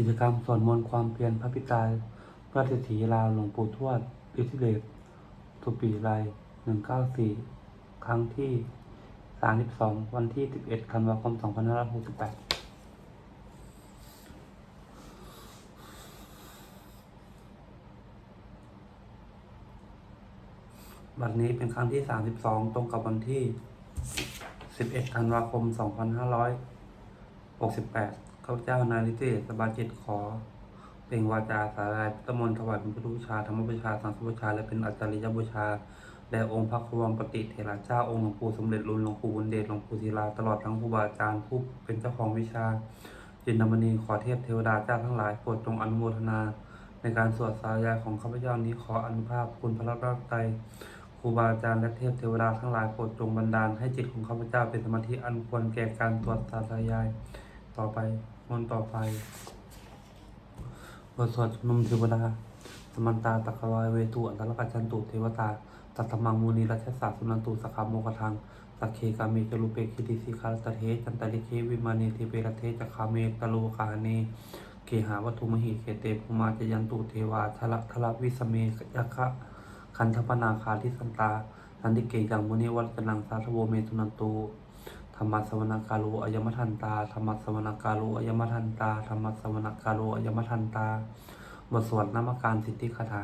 กิจกรรมสวดมนต์ความเพียรพระพิตายพระเศรษฐีลาหลวงปู่ทวดอิทิเลศสุปีไรหนึ่งเก้าสี่ครั้งที่สามสิบสองวันที่สิบเอ็ดธันวาคมสองพันห้าร้อยหกสิบแปดบัดนี้เป็นครั้งที่สามสิบสองตรงกับวันที่สิบเอ็ดธันวาคมสองพันห้าร้อยหกสิบแปด ข้าพเจ้านายนิติเดชสบาจิตขอเปล่งวาจาสาลายพุทธมนต์ถวายเป็นพุทธบูชาธรรมบูชาสังฆบูชา และเป็นอัจฉริยบูชาแด่องค์พระครูวังปฏิเถระเจ้าองค์หลวงปู่สมเด็จรุ่นหลวงปู่บุญเดชหลวงปู่ศิลาตลอดทั้งครูบาอาจารย์ผู้เป็นเจ้าของวิชาจินดามณีขอเทพเทวดาเจ้าทั้งหลายโปรดจงอนุโมทนา ในการสวดสายายของข้าพเจ้านี้ขออนุภาพคุณพระรัตนตรครูบาอาจารย์และเทพเทวดาทั้งหลายโปรดจงบันดาลให้จิตของข้าพเจ้าเป็นสมาธิอันควรแก่การสวดสายาย ต่อไป มนต์ต่อไปบทสวดชุมนุมเทวดา สมันตาตะกวายเวตุอันตรกัจจันตุเทวตาตัตมังมูนีรัชสาสุนันตุสกขาโมกทังสักเคกามีจรุเปคิติสิคารตเทจันตลิเควิมานีเทเปรเทจักขาเมตโลกาเนเกหาวัตถุมหิเคเตภูมาจยันตุเทวาทะละทะละวิสเมยักขะคันธปนาคาทิสันตาสันติเกยังมุนีวัจนังสาธโวเมตุนันตุ ธรรมสวนกาโลอายมทันตาธรรมสวนกาโลอายมทันตาธรรมสวนกาโลอายมทันตา บทสวดนามการสิทธิคาถา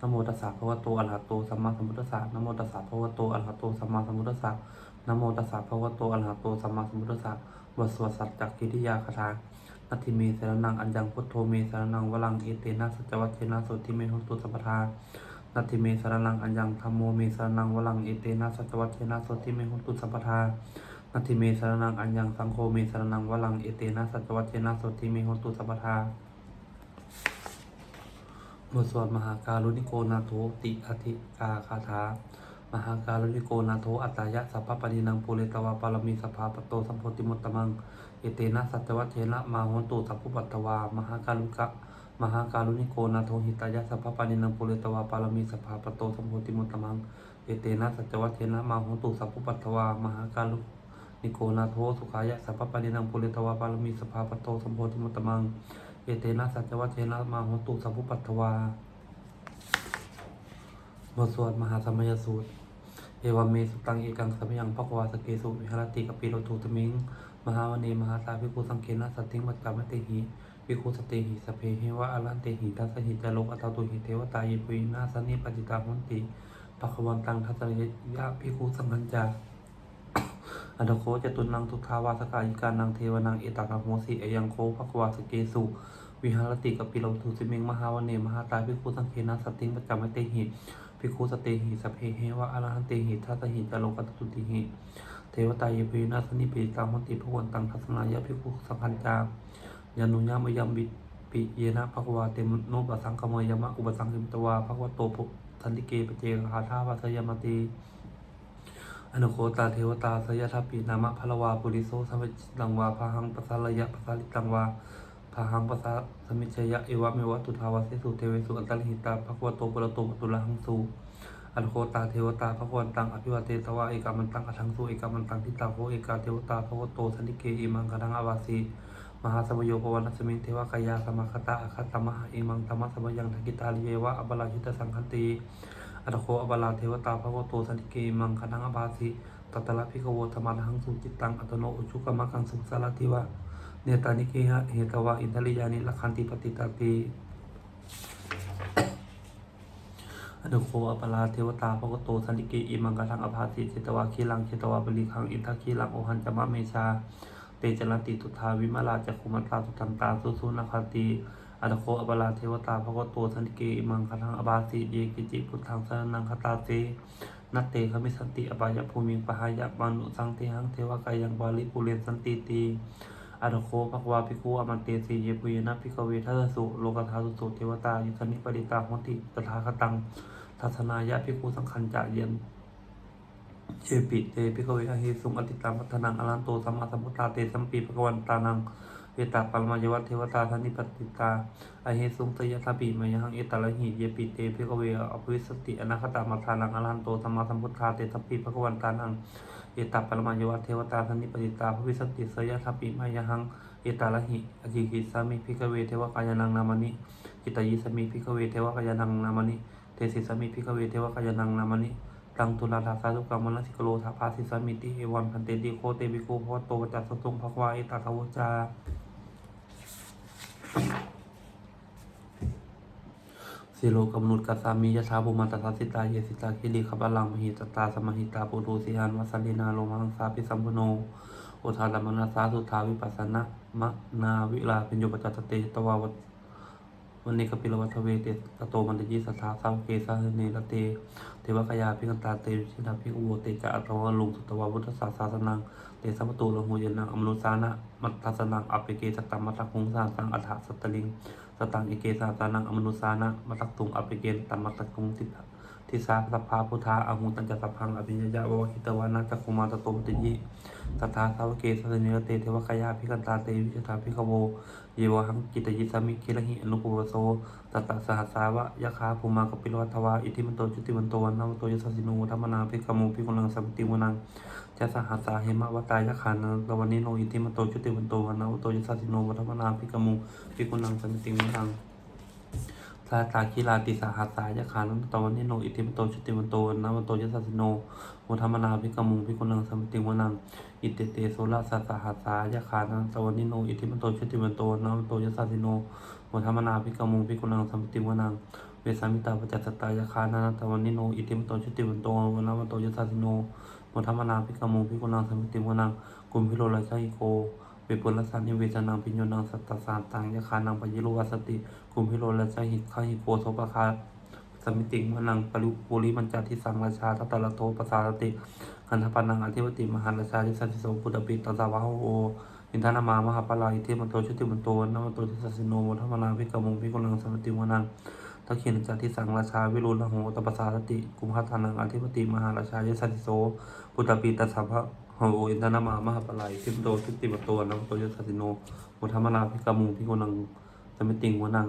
นโมตัสสะภะวะโตอะระหะโตสัมมาสัมพุทธัสสะนโมตัสสะภะวะโตอะระหะโตสัมมาสัมพุทธัสสะนโมตัสสะภะวะโตอะระหะโตสัมมาสัมพุทธัสสะบทสวดสัจจกิริยาคาถานัตถิเมสรนังอัญญังพุทโธเมสรนังวลังเอเตนะสัจวัชเชนะโสติเมหุตุสัพพทานัตถิเมสรนังอัญญังธัมโมเมสรนังวลังเอเตนะสัจวัชเชนะโสติเมหุตุสัพพทา นัติเมสรนังอัญญังสังโฆเมสรนังวลังเอเตนะสัจวัชเชนะโสติเมโหตุสัพพทาบทสวดมหาการุณิโกนาโถติอธิกาคาถามหาการุณิโกนาโถอัตตายะสัพพปฏินังปุเรตวาปารมีสภาปโตสัมโพธิมุตตมังเอเตนะสัจวัชเชนะมาโหตุสัพพุปัตตวามหาการุกะมหาการุณิโกนาโถหิตายะสัพพปฏินังปุเรตวาปารมีสภาปโตสัมโพธิมุตตมังเอเตนะสัจวัชเชนะมาโหตุสัพพุปัตตวามหาการุ นิโกนาโทสุขายะสัพพปะนินังปุเรตวาปารมีสภาปโตสัมโพธิมุตตมัง เอเตนะสัจวัชเชนะมาหตุสัพพุปัตถวาบทสวดมหาสมัยสูตร เอวเมสุตังเอกังสัมยังภควาสเกสุวิหารติกปิโรตุตมิง มหาวเนมหาสาภิกขุสังเกนะสัตติมัจจามเตหิภิกขุสเตหิสเพเหวะอรันเตหิทัสสหิจโลกอัตตุหิเทวตายปุยนาสนิปจิตาหุนติปะควันตังทัสสะยะภิกขุสังคัญจา อันโคจตุนังทุทาวาสกายิกานังเทวนังเอตังโมสีเอยังโคภควาสเกสุวิหารติกปิโลทุสิเมงมหาวเนมหาตายภิกขุสังเคนะสติงประจำเตหิภิกขุสเตหิสพเพเหวะอรหันเตหิทัสหิจโลกัตตุติหิเทวตายเยพีนาสนิปิตังมันติพวันตังทัศนายะภิกขุสังคัญจายานุญามยามบิปิเยนะภควาเตมโนปสังคมยามะอุปสังคิมตวาภควโตภุทันติเกปเจกหาทาวาสยามติ อนุโคตาเทวตาสยทัพปีนามะพลวาปุริโสสัมิจังวาพาหังปะสาลยะปะสาลิตังวาพาหังปะสาสมิชยะเอวะเมวะตุทาวาเสสุเทเวสุอันตรหิตาภควโตปรโตปตุลหังสุอนุโคตาเทวตาภควันตังอภิวาเตตวะเอกามันตังอัทังสุเอกามันตังทิตาโคเอกาเทวตาภควโตสันติเกอิมังกะทังอวาสีมหาสมโยปวันัสมิงเทวกายาสมคตาอคัตมหาอิมังธรรมสมยังทกิตาลิเยวะอัปลาชิตสังคติ อัตโคอปลาเทวตาภควโตสันติเกมังคณังอบาสิตัตละพิกโวธรรมะหังสุจิตตังอัตโนอุชุกมะกังสุสารติวะเนตานิเกหะเหตวะอินทริยานิลักขันติปฏิตาติอนุโคอปลาเทวตาภควโตสันติเกอิมังคณังอบาสิเจตวะคีลังเจตวะบริคังอินทคีลังโอหันจามะเมชา เตจรันติตุทาวิมาลาจักขุมันตาตุตันตาสุสุนคาติ อัตโคอปลาเทวตาภควโตสันติเกอิมังคณังอบาสิเยกิจิพุทธังสรนังคตาเตนัตเตขมิสันติอบายภูมิงปหายะมานุสังเทหังเทวกายังบาลิปุเรนสันติตีอรโคภควาภิกขุอมันเตสีเยปุยนะภิกขเวทัสสุโลกธาสุสุเทวตายุสนิปริตาหนติตถาคตังทัศนายะภิกขุสังคัญจะเยนเชปิเตภิกขเวอหิสุงอติตังพัฒนังอรันโตสัมมาสัมพุทธาเตสัมปีภควันตานัง เวตาปัลมายวัตเทวตาสันนิปติตาอหิสุงตยะทาปิมยังเอตาลหิเยปิเตภิกเวอภิวิสติอนาคตามัทานังอรันโตสัมมาสัมพุทธาเตสัมปีภควันตานังเอตัปปรมายวะเทวตาสันนิปติตาภวิสติเสยทัพปิมายังเอตาลหิอจิกิสามิพิกเวเทวกายานังนามานิจิตายิสมิพิกเวเทวกายานังนามานิเทสิสมิพิกเวเทวกายานังนามานิตังตุลาทาสาทุกรรมนสิกโลทาภาสิสมิติเอวันพันเตติโคเตวิโกพโตจัสสตุงภควาเอตาทาวจา สิโลกำนุดกัสามียะชาบุมาตสสสิตาเยสิตาคิริขบัลลังมหิตตาสมหิตาปุรุสิอันวัสลินาโลมังสาปิสัมพโนโอทาลมนาสาสุทาวิปัสสนะมะนาวิลาเป็นโยปจัตเตตวาวัตวันนี้กปิลวัตเวเตตโตมันตยิสัทธาสาวเกสาเนรเต เทวกยาพิกันตาเตวิชินาพิอุโวเตจะอัตวาลุงสุตวาวุฒศาสาสนัง เตสัมปตูลหูยนังอมนุสานะมัตทัสนังอภิเกสตัมมัตคุงสาสังอัฏฐสัตตลิงสตังอิเกสาสานังอมนุสานะมัตตุงอภิเกสตัมมัตคุงติ ทิสาสัพพาพุทธาอาหุตัญจสัพพังอภิญญาวะหิตวานาจักุมาตโตมติยิตถาสาวเกสสเนรเตเทวกายาพิกันตาเตวิชตาพิขโวเยวหังกิตยิสามิคิรหิอนุปวโสตตะสหัสสาวะยะคาภูมากปิลวัตวาอิทิมันโตจุติมันโตวันนามโตยสสิโนธรรมนาภิกโมภิกุลังสัมติวนังจะสหัสสาเหมะวตายะขานังตวันนิโนอิทิมันโตจุติมันโตวันนามโตยสสิโนธรรมนาภิกโมภิกุลังสัมติวนัง สาตาคิลาติสาหัสายะขานุตวันนิโนอิติมโตชุติมันโตนามันโตยสัสสิโนโมธรรมนาภิกมุงภิกุนังสัมติวนังอิเตเตโสละสัสาหัสายะขานังตวันนิโนอิติมโตชุติมันโตนามันโตยสัสสิโนโมธรรมนาภิกมุงภิกุนังสัมติวนังเวสามิตาปจัสสตายะขานังตวันนิโนอิติมโตชุติมันโตนามันโตยสัสสิโนโมธรรมนาภิกมุงภิกุนังสัมติวนังกุมพิโรราชาอิโก เวปุลสันนิเวจนังปิญโยนังสัตตสาตังยะคานังปยิโรวัสติกุมพิโรและจหิคาหิโกโสปะคาสมิติงมนังปริปุริมันจาทิสังราชาทัตตะละโทปสาติคันธปันนังอธิปติมหาราชาทิสันติโสปุตตปิตตาวะโออินทานามามหาปลาอิเทมันโตชุติมันโตนัมมันโตทิสัสิโนวัฒมนาภิกมุงภิกุลังสมติวนังทักขินจาทิสังราชาวิรุลโหตปสาสติกุมภทานังอธิปติมหาราชายสันติโสปุตตปิตสั พพะโหอินทนามามหาปลายทิมโตทิติมโตนังโตยสัสสิโนมุธรรมนาภิกามุงพิโกนังสมิติงวนัง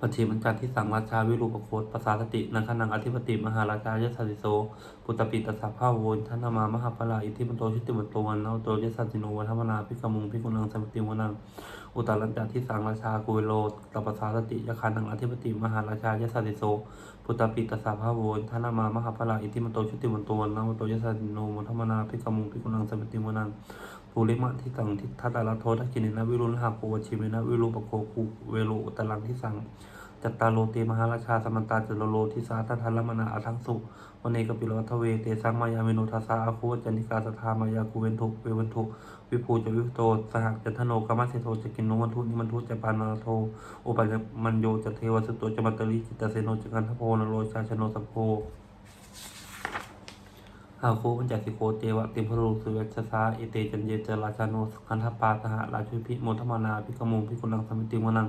ปัจฉิมัญจันที่สังราชาวิรูปโคตภาษาสตินังขนังอธิปติมหาราชายสัสสิโสปุตตปิตสัพพะโวอินทนามามหาปลายทิมโตทิติมโตวันนโตยสัสสิโนวัฒมนาภิกามุงพิโกนังสมิติงวนังอุตารัญจันที่สังราชากุเวโลตปสาสติยคานังอธิปติมหาราชายสัสสิโส พุทธปิตสาภาโวนทานามามหาพลาอิทิมโตชุติมันโตวันนามโตยสันโนมธรรมนาภิกขมุงภิกขุนังสมติมนังภูริมะที่สังทิทัตตาลโททักขินินะวิรุณหาโปวชิเมนะวิรูปโคกุเวโรุตลังที่สังจัตตาโลเตมหาราชาสมันตาจุลโลทิสาทัทัลมนาอาทังสุวันเนกปิโลทเวเตสังมายาเมโนทัสสาอาคูจันิกาสทามายาคูเวนทุเววันทุ วิภูจะวิโตสหักจันทโนกามัสเสโทจะกินโนวันทุนิมันทุจะปานาโทอุปัญมันโยจะเทวสุตโตจะมัตตลิจิตตเสโนจะกันทโพนโรชาชโนสัพโพหาโคปัญจสิโคเจวะติมพรูสุเวชสาเอเตจันเยจราชาโนคันทปาสหราชุพิโมทมานาพิกมุงพิกุลังสมิติมนัง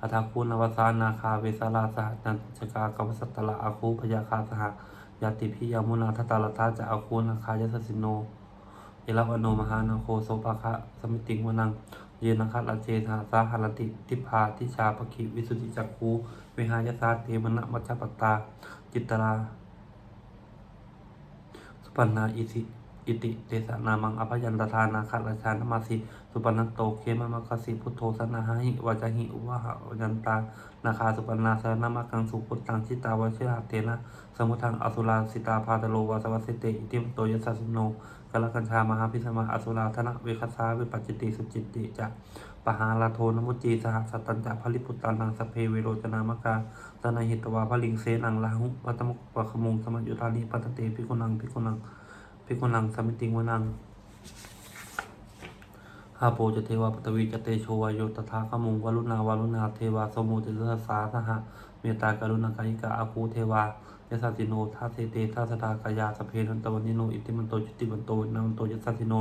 อัฏฐาคูนวสานาคาเวสาลาสหนันจกากวสัตตละอาคูพยาคาสหยาติพิยามุนาทตาลทาจะอาคูนาคายสสิโน เอราวโนมหานาโคโสภาคะสมิติงวนัง เยนะคัตลาเจธาสาหารติทิพาทิชาปคิวิสุทธิจักคูเวหายาสาเทมนะมัจจปตตา จิตตราสุปันนาอิสิอิติเตสะนามังอภยันตทานาคัลาชานมาสิสุปันนโตเคมะมะคสิพุทโธสนาหิวาจหิอุวะหะยันตานาคาสุปันนาสนามากังสุพุตตังชิตาวชิราเตนะสมุทังอสุราสิตาพาตโลวาสวัสสิเตอิติมโตยัสสสิโน ลกัญชามหาพิสมาอสุราธนะเวคัสสาวิปัจจิติสุจิตติจะปหาลาโทนมุจีสหสัตตัญจะพลิพุตตานังสเพเวโรจนามกาตนาหิตวาพลิงเสนังลาหุปัตมุกปะขมุงสมัจยุทานิปัตเตพิกุนังพิกุนังพิกุนังสมิติงวนัง หาโปจะเทวาปตวีจะเตโชวายโยตถาขมุงวรุณาวารุณาเทวาสมุติสสาสหะเมตตากรุณากายิกาอาคูเทวายสัสิโนทัสเสเตทัสตากายาสเพนันตวันนิโนอิติมันโตจุติมันโตนามันโตยสัสิโน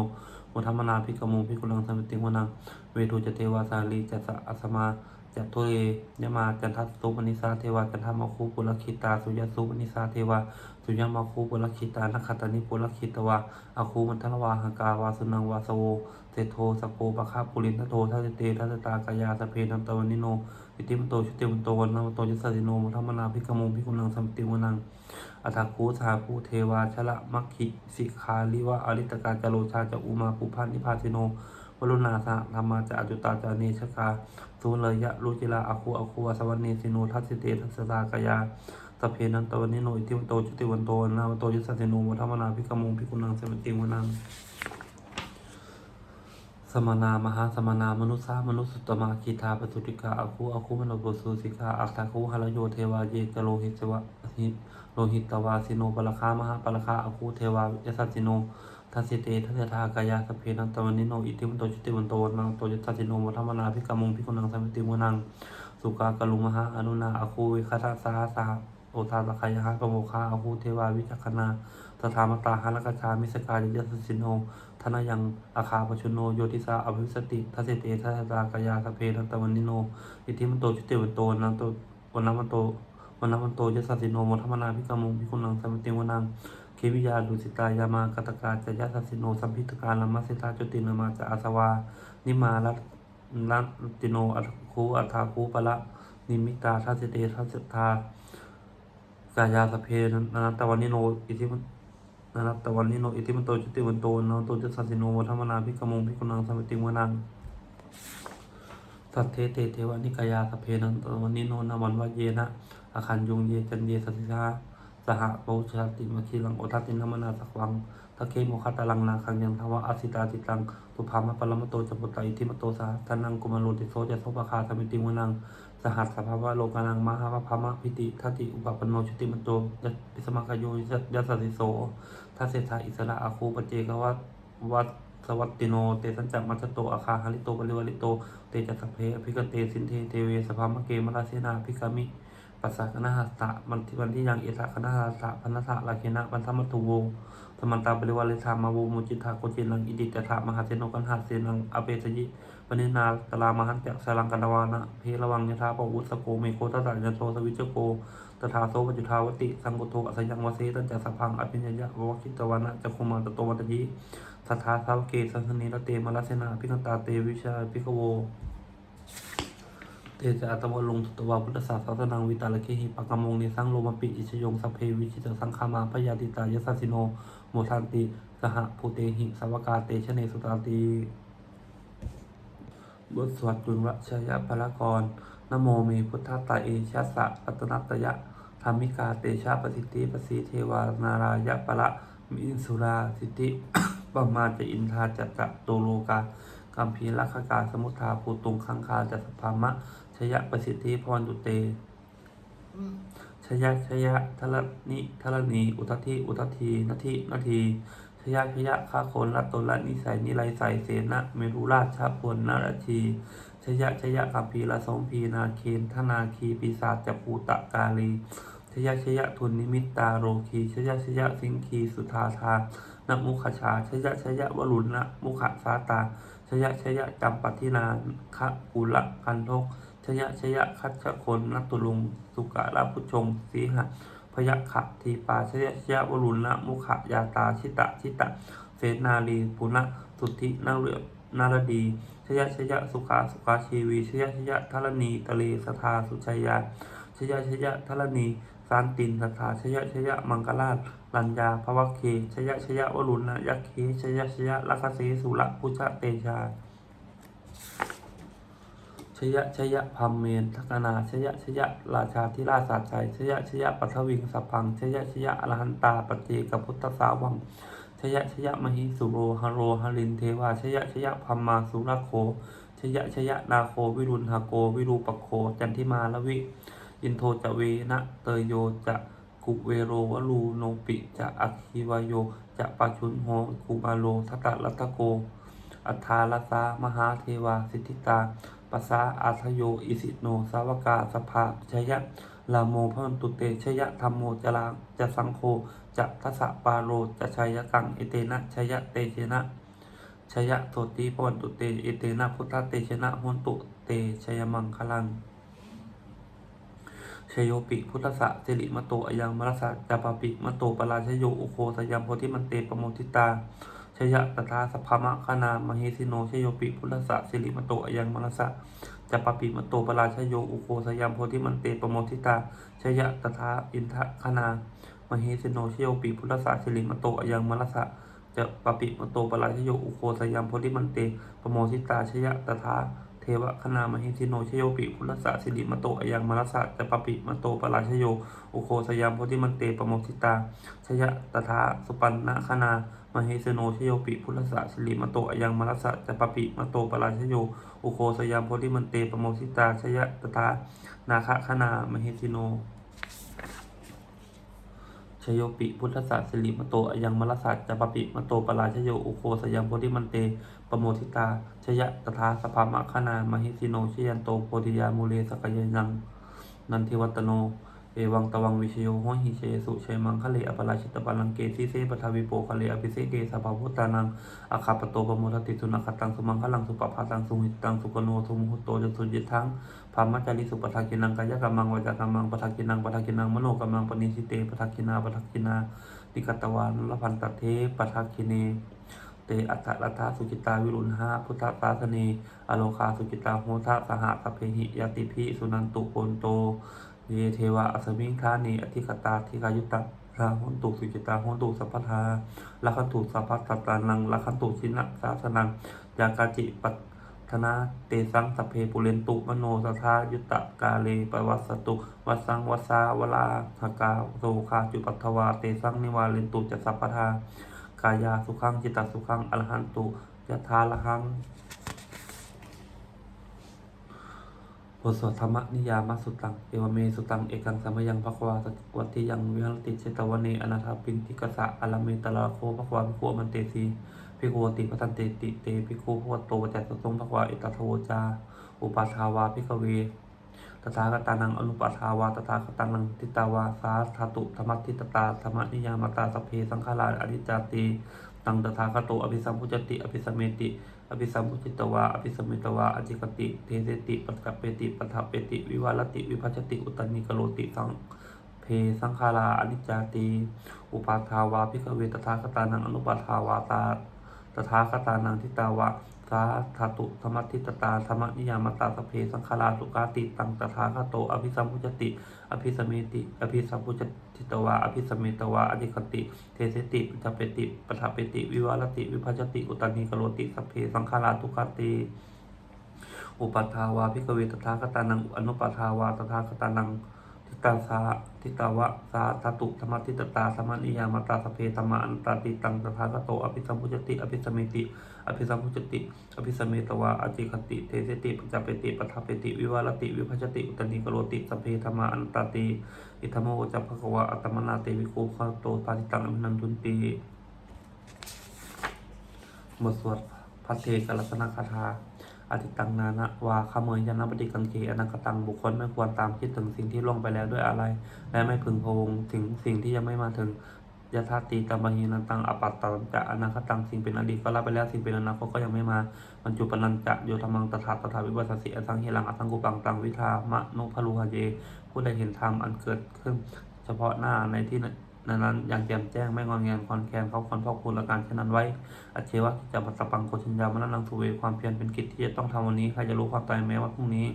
มทัมมนาพิกมุงพิกุลังสมิติวนังเวทุจเทวาสาลีจัสะอัสมาจัตุเรยมาจันทัสสุปนิสาเทวาจันทมาคูปุรคิตาสุยสุปนิสาเทวาสุยมาคูปุรคิตานัคตานิปุรคิตวาอาคูมันทลวาหกาวาสุนังวาสโว เตโทสโปปะคาปุรินทโททัสเตทัสตากายาสเพนันตวันนิโนอิติมันโตชุติมันโตวันนามโตยัสสสิโนมุทัมมนาภิกขมุงภิกขุนังสัมติวนังอัฏฐคูสาภูเทวาชละมัคคิสิคาลิวะอริตกาจโรชาจะอุมาปุพันนิพาสิโนวรุณาสหธรรมาจะอจุตาจานีชกาสุเลยะรุจิลาอคูอคูวสวันีสิโนทัสเตทัสตากายาสเพนันตวันนิโนอิติวันโตจุติวันโตนาวันโตยุสสสิโนวัฒมนาภิกขมุงภิกขุนังเสมติวนัง สมนามหาสมนามนุษามนุสสุตมาคีทาปตุติกาอคูอคูมโนโกสุสิกาอัตถาคูหะรโยเทวาเยกโลหิตวะหิโลหิตตวาสิโนปลคามหาปลคาอคูเทวายสัสสิโนทัสเตทัสทากายาสเพนันตวันนิโนอิติวันโตจุติวันโตนังโตยัสสิโนวัฒมนาภิกขมุงภิกุนังสมิติวนังสุกากลุมหาอนุนาอคูวิคตาสาสาโอทาตคายหะปโมคาอคูเทวาวิจักขณา ตถามตาหะลกชา มิสกายยัสสสิโนธนายังอาคาปชุโน โยติสาอภิสติทัสเสเตทัสตากายาสเพนันตวันนิโน อิทิมันโตชุติวันโตนันโตวันนัมันโตวันนัมันโตยสสสิโนโมทัมนาภิกขมุงภิกขุนังสมิติวนังเควิยาดุสิตายามากตกาจยสสสิโนสัมพิตการลัมมัสสิตาจุตินามาจะอาสวา นิมาลัตลัติโนอัตคูอัฏฐาคูปะละนิมิตาทัสเสเตทัสสทากายาสเพนันตวันนิโน อิทิมัน นะครับแต่วันนี้โนอิติมันโตจุติวันโตนะโตจุสัสสิโนวัฒมนาพิกมงพิกุนังสมิติวนังสัทเทเตเทวานิกายาสเพนังตวันนี้โนนะวันวะเยนะอาคันยงเยจันเยสัสสิชาสหโปชาติมคีลังโอทัตินธรรมนาสักวังทะเคโมคตาลังนาคังยังทวะอาสิตาจิตังตุภามะปรมโตจปุตตาอิทิมโตสาทานังกุมารโลติโสจะโสภคาสมิติวนัง สหัสสภาวะโลกานังมหาภพมะพิติทัติอุปปนโนชุติมันโตยัปิสมากายโยยัสสสิโสถ้าเศรษฐาอิสระอาคูปเจกวัตวัตสวัตติโน เตสัญจักมัชโตอาคาหาริโตปริวาริโต เตจัสสพเพอภิกเตสินเทเทเวสภามะเกมราเสนาภิกามิปัสสะคณหัสตะมันทิวันที่ยังเอตะคณหัสตะพันธะลาเคนะปันธมัตุโวสมันตาปริวาริธามาโวมุจิตาโกเจนังอิดิตถามหาเสโนกันหัสเสนังอเปสยิ ปนินาตลามหันจักสลังกันวานะเพระวังยถาปวุสโกเมโคตตะยันโตสวิจโกตถาโสปจุทาวติสังกุโตอัสยังวเสตันจัสสะพังอภิญญะวคิตวานะจักขุมาตโตวัตยิสัทธาสาวเกสังคณีละเตมลัสเสนาพิคันตาเตวิชาพิกโวเตจาตวลงสุตวาพุทธศาสนังวิตาลเคหิปะกมงเนสังโลมปิอิชยงสัพเพวิชิตสังคามาพยาติตายสัสิโนโมทันติ สหภูเตหิสวกาเตชเนสุตาติ บทสวดจุลวชยพละกร นโมเมพุทธตาเอชะสะปัตนัตยะธรรมิกาเตชะปสิทธิปสีเทวานารายะปะละมิอินสุราสิทธิปมาจะอินทาจัตตะโตโลกากัมพีลักขกาสมุทาภูตุงคังคาจัสภามะชยะประสิทธิพรตุเตชยะชยะทละนิทละนี อุทธิ อุทธีนาทีนาที ยะชยะข้าโคนรัตตละนิสัยนิไลใสเสนะเมรุราชชาพลนารชีชยะชยะกัพีละสงพีนาเคนธนาคีปีศาจจปูตะกาลีชยะชยะทุนนิมิตตาโรคีชยะชยะสิงคีสุธาธานมุขชาชยะชยะวรุณนะมุขสาตาชยะชยะจำปทินาคะกุละกันทกชยะชยะคัจฉคนนัตตุลุงสุกะลาพุชงสีหะ พยะขะทีปาชยะชยะวรุณนะมุขยาตาชิตะชิตะเสนาลีปุณะสุทธินาเรนารดีชยะชยะสุขาสุขาชีวีชยะชยะทรณีตะเลสทาสุชัยยาชยะชยะทรณีสานตินสทาชยะชยะมังกราชลัญญาภวเคชยะชยะวรุณนะยักเคชยะชยะลัคเสสุระพุชะเตชา ชยะชยะพัมเมนทักนาชยะชยะราชาธิราชสาชัยชยะชยะปัทวิงสัพพังชยะชยะอรหันตาปเจกพุทธสาวังชยะชยะมหิสุโรหโรหรินเทวาชยะชยะพัมมาสุรโคชยะชยะนาโควิรุณหโกวิรูปโค จันทิมาลวิอินโทจเวนะเตยโยจะกุเวโรวลูโนปิจะอัคีวายโยจะปาชุนโหกุมาโลทัตตะรัตโกอัฏฐาลสามหาเทวาสิทธิตา ปัสสาอาทโย อิสิโน สาวกาสภาชยะลาโมพระนตุเตชยะธรรมโมจลาจะสังโฆจะทัสสะปาโรจะชัยกังเอเตนะชยะเตเชนะชยะโทติปวันตุเตเอเตนะพุทธเตชนะหุนตุเตชยมังคลังชโยปิพุทธะสิริมโตอยังมรสะจาปปิมโตปราชโยอุโคสยามโพธิมันเตปโมทิตา ชยะตถาสภามะคณามเหสิโนชโยปิพุทธะสิริมโตอยังมรสะจัปปิมโตปราชโยอุโคสยามโพธิมันเตปโมทิตาชยะตถาอินทะคณามเหสิโนชโยปิพุทธะสิริมโตอยังมรสะจะปปิมโตปราชโยอุโคสยามโพธิมันเตปโมทิตาชยะตถาเทวคณามหิทิโนชโยปิพุทธะสิริมโตอยังมรสสะจะปปิมโตปราชโยอุโคสยามโพธิมันเตปโมทิตาชยะตถาสุปันนะคณา มหิสโนชโยปิพุทธสะสิริมโตอยังมรสสะจะปปิมโตปราชโยอุโคสยามโพธิมันเตปโมทิตาชยะตถานาคคณามหิทิโนชโยปิพุทธศาสสิริมโตอยังมรสัจจะปปิมโตปราชโยอุโคสยังโพธิมันเตปโมทิตาชยะตถาสภามะคณามหิสิโนชยันโตโพธิยามูเลสกยยัง นันทิวัตโน เอวังตวังวิเชโยโหหิเชสุเชมังคะเลอปราชิตปาลังเกสีเสปทาวิโปคะเลอภิเสเกสภาพุตานังอาคาปโตปโมทติสุนัขตังสุมังคะลังสุปภาตังสุหิตังสุกโนสุมหุโตจสุจิตทังพามัจจาริสุปทักกินังกายกรรมังวจากรรมังปทักกินังปทักกินังมโนกรรมังปณิสิเตปทักกินาปทักกินานิกตวานลพันตเทปทักกิเนเตอัตตะรัตสุจิตาวิรุณหาพุทธศาสเนอโลคาสุจิตาโหทะสหะสพเพหิยติพิสุนันตุโกนโต เยเทวะอสมิงคาเนอธิกตาธิกายุตตะราหุนตุสุจิตาหุนตุสัพพทาลัคันตุสัพพตตานังลัคันตุชินะสาสนังยากาจิปัตธนาเตสังสเพปุเรนตุมโนสทายุตตะกาเลปวัสตุวัสังวัสาวลาหกาโสคาจุปัทวาเตสังนิวาเลนตุจัสสัพพทากายาสุขังจิตตสุขังอรหันตุยะทาละหังบ ทสวดธรรมนิยามสุตัง เอวเมสุตัง เอกังสมยังภควาสวัติยังวิหรติเชตวเนอนาถาปินติกสะอลเมตลาโคภควาภิกขุมันเตสีภิกขุติปทันเตติเตภิกขุภวโตปัจจัยสทรงภควาอิตถโวจา อุปาทาวาภิกเวตถาคตานังอนุปาทาวาตถาคตานังทิตาวาสาธาตุธรรมทิตตาธรรมนิยามตาสเพสังขาราอริจาติตังตถาคโตอภิสัมพุจติอภิสัมเมติ อภิสัมพุจิตวาอภิสมิตวาอจิกติ เทเสติปัจจเปติปัฏฐเปติ วิวาลติ วิภัชติ อุตตนิกโรติสังเพสังขาราอนิจจาติ อุปาทาวาพิกเวตถาคตานังอนุปาทาวาตาตถาคตานังทิตาวะาธาตุธรรมทิตตาธรรมนิยามตาสเพสังขาราสุกาติตังตถาคโต อภิสัมพุจติ อภิสมเมติ อภิสัมพุจติตวา อภิสมเมตวาอธิคติ เทเสติปัจเปติปทาเปติ วิวาลติ วิภัชติ อุตานิกโรติสเพสังขาราทุกขติอุปัฏฐาวาภิกเวตถาคตานัง อนุปัฏฐาวาตถาคตานัง ตาสาทิตาวะสาธาตุธรรมทิตตาธรรมนิยามตาสเพธรรมอันตาติตังตถาคโตอภิสัมพุจติอภิสมเมติอภิสัมพุจติอภิสมเมตวาอจิคติเทเสติปัจเปติปทาเปติวิวาลติวิภัชติอุตติกโรติสเพธรรมอันตาติอิธรรมโอจัพพะวะอัตมนาเตวิโกขโตปาติตังอภินันทุนติบทสวดพัทเทกรัตนคาถา อธิตังนานะวาขเมยยานปฏิกังเกอนักตังบุคคลไม่ควรตามคิดถึงสิ่งที่ล่วงไปแล้วด้วยอะไร และไม่พึงพวงถึงสิ่งที่ยังไม่มาถึงยถาตีตามหินันตังอปัตตังจะอนาคตังสิ่งเป็นอดีตก็ละไปแล้วสิ่งเป็นอนาคตก็ยังไม่มาบรรจุปนันจะโยธรรมังตถาตถาวิวัสสิอสังเฮลังอสังกุปังตังวิทามะนุพลุหะเยผู้ใดเห็นธรรมอันเกิดขึ้น เฉพาะหน้าในที่ นั้นนั้นอย่างแจ่มแจ้งไม่งอนแงนคอนแคนเขาคนพ่อคุณละการเช่นนั้นไว้อเชวะกิจจปัสปังโกชินยามนันังสุเวความเพียรเป็นกิจที่จะต้องทำวันนี้ใครจะรู้ความตายแม้ว่าพรุ่งนี้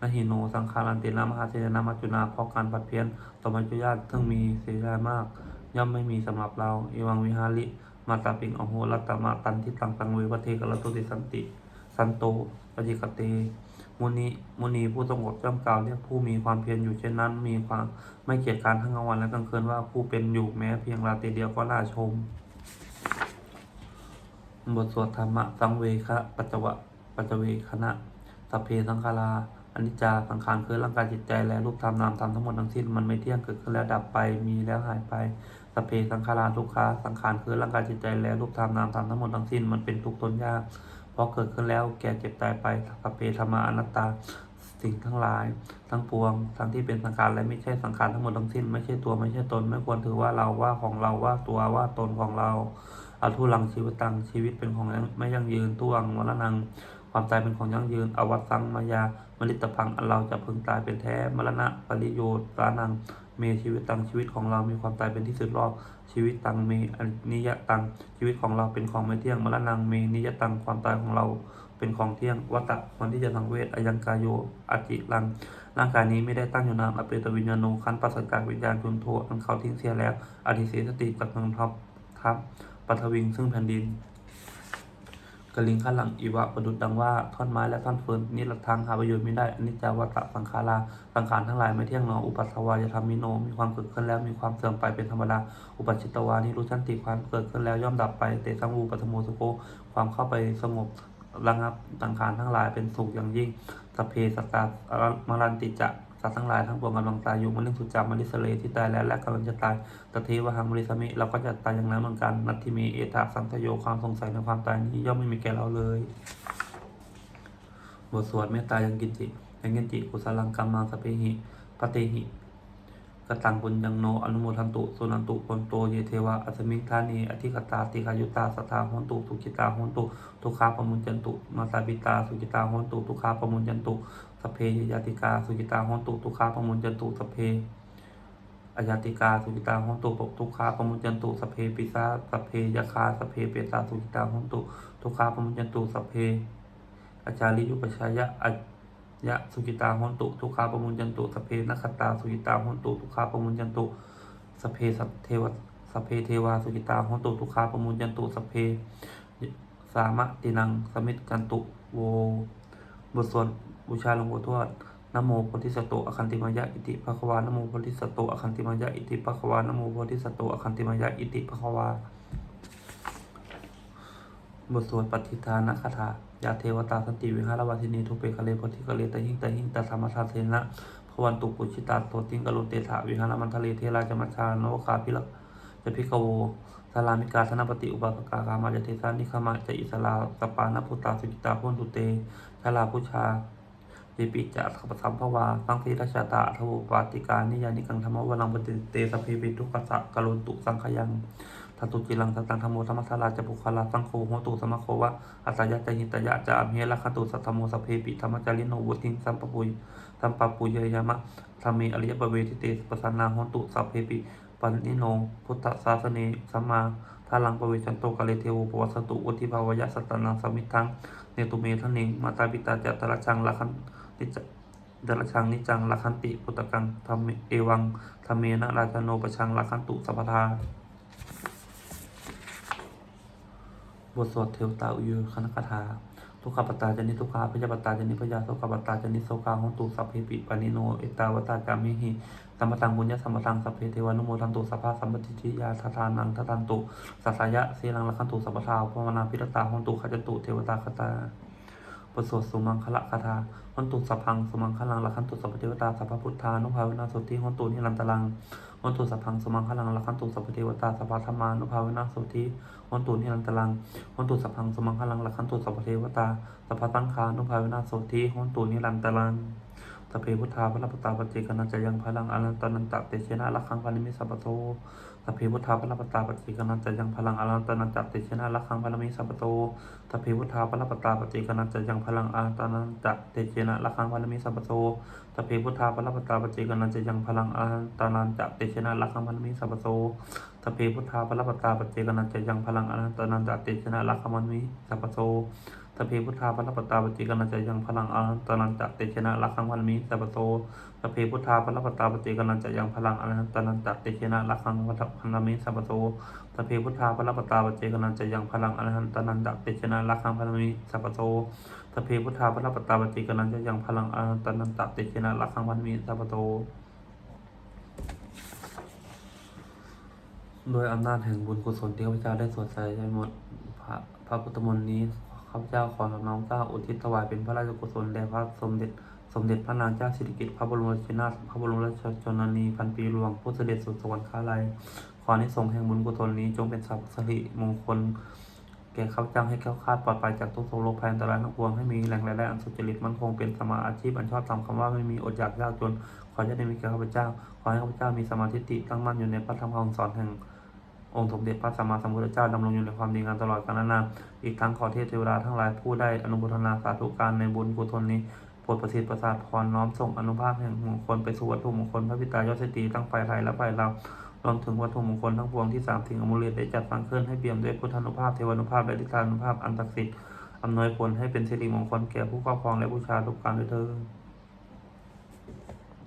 นาหิโนสังขารันเตนามหาเสนามัจจุนาเพราะการผัดเพี้ยนต่อมัจจุญาติซึ่งมีเสียดายมาก ย่อมไม่มีสำหรับเราเอวังวิหาริมาตาปิงอโหรัตตมาตันทิตังตังเววเทกะละตุติสันติ สันโตปฏิกเต มุนีมุนีผู้สงบย่อมกล่าวเรียกผู้มีความเพียรอยู่เช่นนั้น มีความไม่เกียจการทั้งกลางวันและกลางคืนว่าผู้เป็นอยู่แม้เพียงราตรีเดียวก็น่าชม บทสวดธรรมะสังเวคะปัจจวะปัจเวคณะสัพเพสังขาราอนิจจาสังขารคือร่างกายจิตใจและรูปธรรมนามธรรมทั้งหมดทั้งสิ้นมันไม่เที่ยงเกิดขึ้นแล้วดับไปมีแล้วหายไปสัพเพสังขาราทุกขาสังขารคือร่างกายจิตใจและรูปธรรมนามธรรมทั้งหมดทั้งสิ้นมันเป็นทุกข์ทนยาก เพราะเกิดขึ้นแล้วแก่เจ็บตายไปสัพเพธรรมาอนัตตาสิ่งทั้งหลาย ทั้งปวง ทั้งที่เป็นสังขารและไม่ใช่สังขารทั้งหมดทั้งสิ้น ไม่ใช่ตัวไม่ใช่ตน ไม่ควรถือว่าเราว่าของเราว่าตัวว่าตนของเราอาทุลังชีวิตตังชีวิตเป็นของไม่ยั่งยืนตุวังมรณัง ความตายเป็นของยั่งยืน อวัตสังมายามลิตพังอันเราจะพึงตายเป็นแท้มรณะปริโยตานัง เมชีวิตตังชีวิตของเรามีความตายเป็นที่สุดรอบชีวิตตังเมอนิยตังชีวิตของเราเป็นของไม่เที่ยงมรณังเมนิยตังความตายของเราเป็นของเที่ยงวัตตะวันที่จะสังเวชอายังกายโยอจิลังร่างกายนี้ไม่ได้ตั้งอยู่นานอเปตวิญญาณโนคันปัสสจากวิญญาณจุนโทอันเขาทิ้งเสียแล้วอธิเสสติกับเมืองทับทับปัทวิงซึ่งแผ่นดิน กลิงข้างหลังอีวะประดุดดังว่าท่อนไม้และท่อนเฟิร์นนี่หลักทางหาประโยชน์ไม่ได้อนิจจาวัตะสังขาราสังขารทั้งหลายไม่เที่ยงหนออุปัสสวายธรรมิโนมีความเกิดขึ้นแล้วมีความเสื่อมไปเป็นธรรมดาอุปัชิตวานิรู้ชันติความเกิดขึ้นแล้วย่อมดับไปเตสังวูปัตโมสุโกความเข้าไปสงบระงับสังขารทั้งหลายเป็นสุขอย่างยิ่งสเพสตตามารันติจะ สัตว์ทั้งหลายทั้งปวงกำลังตายอยู่มะเร็งสุจามริสเลที่ตายแล้วและกำลังจะตายตเทวหังมริสมิเราก็จะตายอย่างนั้นเหมือนกันนัตถิเมเอตาสังทโยความสงสัยในความตายนี้ย่อมไม่มีแก่เราเลยบทสวดเมตตายังกินจิยังกินจิกุศลังกรรมมาสเปหิปะเตหิ กตังบุญยังโนอนุโมทันตุสุนันตุปนโตเยเทวะอัสมิงธานีอธิกตาติขายุตาสทธาหนตุสุกิตาหนตุทุกขาปมุญจันตุมาตาบิตาสุกิตาหนตุทุกขาปมุญจันตุสเพยาติกาสุกิตาหนตุทุกขาปมุญจันตุสเพอายติกาสุกิตาหนตุปกทุกขาปมุญจันตุสเพปิสาสเพยคาสเพเปตาสุกิตาหนตุทุกขาปมุญจันตุสเพอาจาริยุปชายะอจ ยะสุกิตาโหนตุทุกขาปมุญจันตุสเพนัคขตาสุกิตาโหนตุทุกขาปมุญจันตุสเพสัพเทวะสเพเทวาสุกิตาโหนตุทุกขาปมุญจันตุสเพสามะตินังสมิตกันตุโวบทสวดบูชาหลวงปู่ทวดนโมโพธิสัตโตอคันติมายะอิติภะควานโมโพธิสัตโตอคันติมายะอิติภะควานโมโพธิสัตโตอคันติมายะอิติภะควา บทสวดปฏิทานคาถายาเทวตาสติวิหารวาสินีทุเปกะเลโพธิกะเลตะหิงตะหิงตะธรรมทาเสนะพวันตุปุชิตาโตติงกะโลเตถาวิหารมันทะเลเทราจมัชานวคาพิละจะพิกโวสารามิกาธนปฏิอุปาสกากามาจเทสานิคมาจะอิสลาสปานาพุตตาสุกิตาพุนตุเตชาลาพุชาเดปิจะขปสัมภวาสังคีราชาตาทวปาติกานิยานิกังธรรมวลังปฏิเตสพเพปิทุกขสะกะโลนตุสังขยัง ทันตุจิลังสัตังธรรมโมธรรมสาราจะบุคลาสังโฆโหตุสมะโควะอัตตยะจะหิตยะจะอภิละคันตุสัทธโมสัเพปิธรรมจาริโนวุติงสัมปปุยสัมปปุยยามะธรรมีอริยปเวทิเตสปสันนาโหตุสัพเพปิปันนิโนพุทธศาสเนสัมมาทาลังปเวชันโตกะเลเทวปวัสตุอุทิภาวยะสัตตนังสมิทังเนตุเมทะเนงมาตาปิตาจะตระชังละคันนิจเดรชังนิจังละคันติปุตตะกังธรรมเอวังธรรมเมนะราชโนปชังละคันตุสัพพทา บทสวดเทวตาอุยคณคาถาทุกขปตตาจนิทุกขาพยาปตตาจนิพยาโสขปตตาจนิโสกาหงตุสัพเพปิปานิโนเอตาวตากามิหิสัมปตังบุญญาสัมปตังสัพเพเทวานุโมทันตุสัพพะสัมปติทิยาทาทานังทัตานตุสัสสายะเสลังละคันตุสัพพทาวภวนาพิรตาหงตุขจตุเทวตาคตา บทสวดสุมังคละคาถาหนตุสัพพังสุมังคลังละคันตุสัพพเทวตาสัพพพุทธานุภาเวนะสุติหนตุนิรันตลังวันตุสัพพังสมังคลังละคันตุสัพพเทวตาสัพพธรรมานุภาเวนะโสติวันตุนิรันตลังวันตุสัพพังสมังคลังละคันตุสัพพเทวตาสัพพสังขานุภาเวนะโสติวันตุนิรันตลังสัพเพพุทธาพระปตาปฏิกนัจะยังพลังอนันตนันตะเตชนะละคังพานิมิสัพพโต สัพเพพุทธาพรปตาปฏิกนันจะยังพลังอนันตนันตะเตชนะละคังพานิมิสัพโตสัพเพพุทธาพรปตาปฏิกนันจะยังพลังอนันตนันตะเตชนะละคังพานิมิสัพโตสัพเพพุทธาปรปตาปเจกนันจะยังพลังอาหันตานันจะเตชนะลักขังมันมิสัพโสสัพเพพุทธาปรปตาปเจกนันจะยังพลังอาหันตานันจะเตชนะลักขังมันมิสัพโส สัพเพพุทธาปรัปตาปเจกนัจยังพลังอันตนันจะเตชนะลักขังมันมิสัพโสสัพเพพุทธาปรัปตาปเจกนัจยังพลังอันตนันจะเตชนะลักขังมันมิสัพโสสัพเพพุทธาปรัปตาปเจกนัจยังพลังอันตนันจะเตชนะลักขังมันมิสัพโสสพเพพุทธาพระปตาปฏิกนัจยังพลังอาตนันตติเจนะลักขังวันมีสัพโตโดยอำนาจแห่งบุญกุศลที่ข้าพเจ้าได้สวดใส่ใจหมดพระพระพุทธมนต์นี้าพเจ้าขอสน้อมเกล้าอุทิศถวายเป็นพระราชกุศลแด่พระสมเด็จสมเด็จพระนางเจ้าสิริกิติ์พระบรมราชินีพระบรมราชชนนีพันปีหลวงผู้เสด็จสู่สวรรคาลัยขอในสงส์แห่งบุญกุศลนี้จงเป็นสัพพสิริมงคลแก่ข้าพเจ้าให้แคล้วคาดปลอดภัยจากทุกโศกโรคภัยอันตรายทั้งปวงให้มีแหล่งรายได้อันสุจริตมั่นคงเป็นสมาอาชีพอันชอบตามคำว่าไม่มีอดอยากยากจน ขอจะได้มีแก่ข้าพเจ้า ขอให้ข้าพเจ้ามีสมาธิติตั้งมั่นอยู่ในพระธรรมคำสอนแห่ง องค์สมเด็จพระสัมมาสัมพุทธเจ้าดำรงอยู่ในความดีงามตลอดกาลนานอีกทั้งขอเทพเทวดาทั้งหลายผู้ได้อนุโมทนาสาธุการในบุญกุศลนี้โปรดประสิทธิ์ประสาทพรน้อมส่งอนุภาพแห่งมงคลไปสู่วัตถุมงคลพระพิตายอดเศรษฐีทั้งฝ่ายไทยและฝ่ายลาวรวมถึงวัตถุมงคลทั้งปวงที่สามสิ่งอมูลเลตได้จัดสร้างขึ้นให้เปี่ยมด้วยพุทธานุภาพเทวานุภาพและทิฏฐานุภาพอันศักดิ์สิทธิ์อำนวยผลให้เป็นสิริมงคลแก่ผู้ครอบครองและผู้ชาทุกการด้วยเถิด